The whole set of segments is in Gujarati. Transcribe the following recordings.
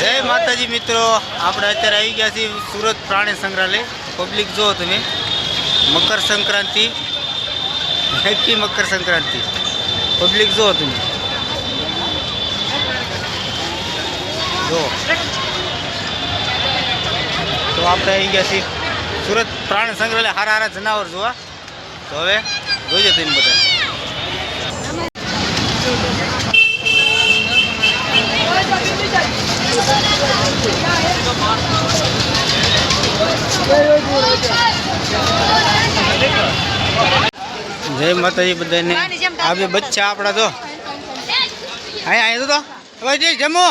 જય માતાજી મિત્રો. આપણે અત્યારે આવી ગયા છીએ સુરત પ્રાણી સંગ્રહાલય. પબ્લિક જુઓ તમે. મકર સંક્રાંતિ. હેપી મકર સંક્રાંતિ. પબ્લિક જુઓ તમે. જુઓ. તો આપણે આવી ગયા છીએ સુરત પ્રાણી સંગ્રહાલય. હારા હારા જનાવર જોવા. તો હવે જોઈજો તમે બધા. જય માતાજી બધાને. આ બે બચ્ચા આપણા તો. અહીંયા અહીંયા તો ભાઈ જમો જમો.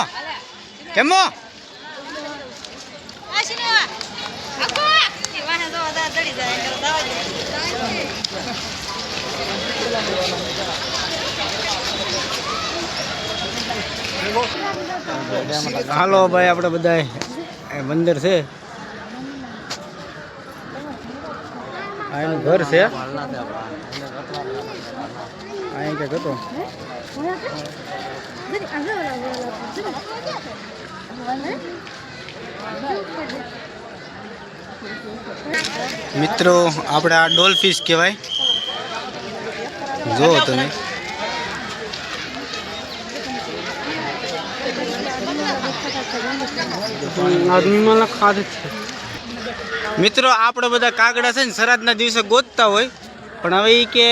જમો. હાલો ભાઈ, આપણે બધા મંદિર છે. આ ઘર છે. અહીં કંઈક હતો. મિત્રો, આપણે આ ડોલફિશ કહેવાય. જુઓ તમે. છે. મિત્રો, આપણે બધા કાગડા છે ને શરાદના દિવસે ગોતતા હોય, પણ હવે એ કે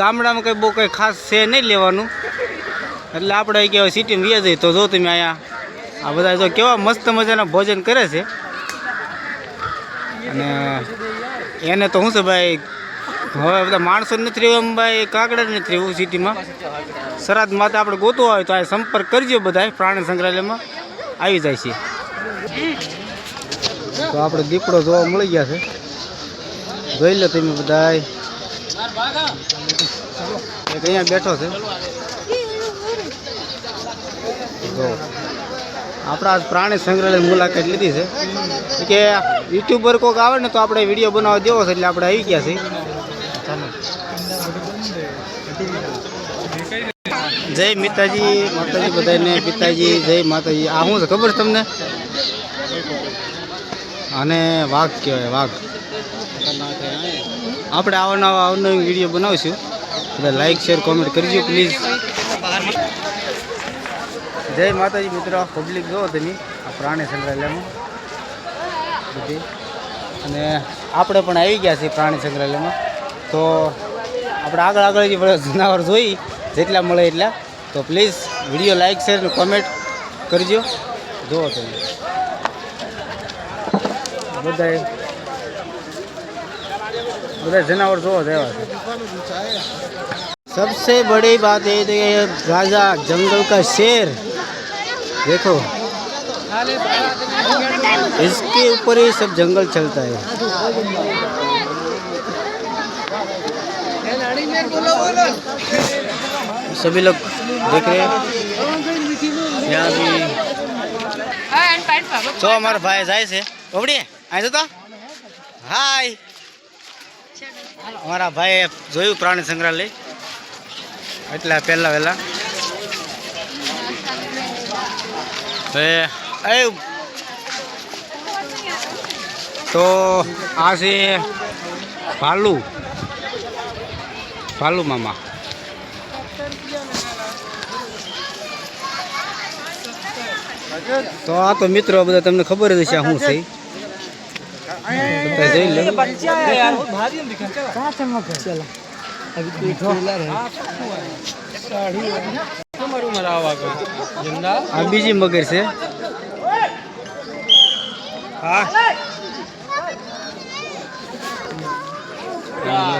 ગામડામાં કંઈ બહુ કંઈ ખાસ છે નહીં લેવાનું. એટલે આપણે કે સિટીમાં વ્યા જઈએ તો જો તમે અહીંયા આ બધા જો કેવા મસ્ત મજાના ભોજન કરે છે. અને એને તો શું છે ભાઈ હવે બધા માણસો નથી રહેવું એમ ભાઈ કાગડા નથી રહેવું સિટીમાં. સરાદ માતા આપણે ગોતો હોય તો આ સંપર્ક કરજો બધા પ્રાણી સંગ્રહાલયમાં. આવી જાય છે. તો આપણે દીપડો જોવા મળી ગયા છે. જોઈ લો તમે બધા એક અહીંયા બેઠો છે. તો આપણા પ્રાણી સંગ્રહાલય મુલાકાત લીધી છે. કે યુટ્યુબર કોઈક આવે ને તો આપણે વીડિયો બનાવવા દેવો છે એટલે આપણે આવી ગયા છીએ. જય મિતાજી, માતાજી બધાને, પિતાજી, જય માતાજી. આ શું છે ખબર તમને? અને વાઘ કહેવાય, વાઘ. આપણે આવા નવા અવનવી વીડિયો બનાવીશું. બધા લાઈક શેર કોમેન્ટ કરજો પ્લીઝ જય માતાજી મિત્રો પબ્લિક જુઓ તમે. આ પ્રાણી સંગ્રહાલયમાં. બધી. અને આપણે પણ આવી ગયા છીએ પ્રાણી સંગ્રહાલયમાં. તો આપણે આગળ આગળ જે જનાવર જોઈ, જેટલા મળે એટલા. તો પ્લીઝ વિડીયો લાઈક શેર અને કોમેન્ટ કરજો જુઓ તમે બધા બધા જનાવર જોવો તો એવા છે सबसे बड़ी बात ये तो ये राजा जंगल का शेर देखो इसके ऊपर ही सब जंगल चलता है सभी लोग देख रहे हैं यहाँ भी તો અમારા ભાઈ જાય છે ઓબડી અહીં તો હાય અમારા ભાઈએ જોયું પ્રાણી સંગ્રહાલય એટલા પહેલા વહેલા હવે એ તો આ છે ભાલુ ભાલુ મામા તો આ તો મિત્રો બધા તમને ખબર જ હશે હું શું છે. બધા જોઈ લો. આ બીજી મગર છે. હા.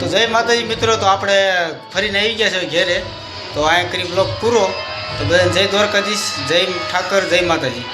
તો જય માતાજી મિત્રો, તો આપણે ફરીને આવી ગયા છે ઘેરે. તો આ કરી બ્લોગ પૂરો. તો બધાને જય દ્વારકાધીશ, જય ઠાકર, જય માતાજી.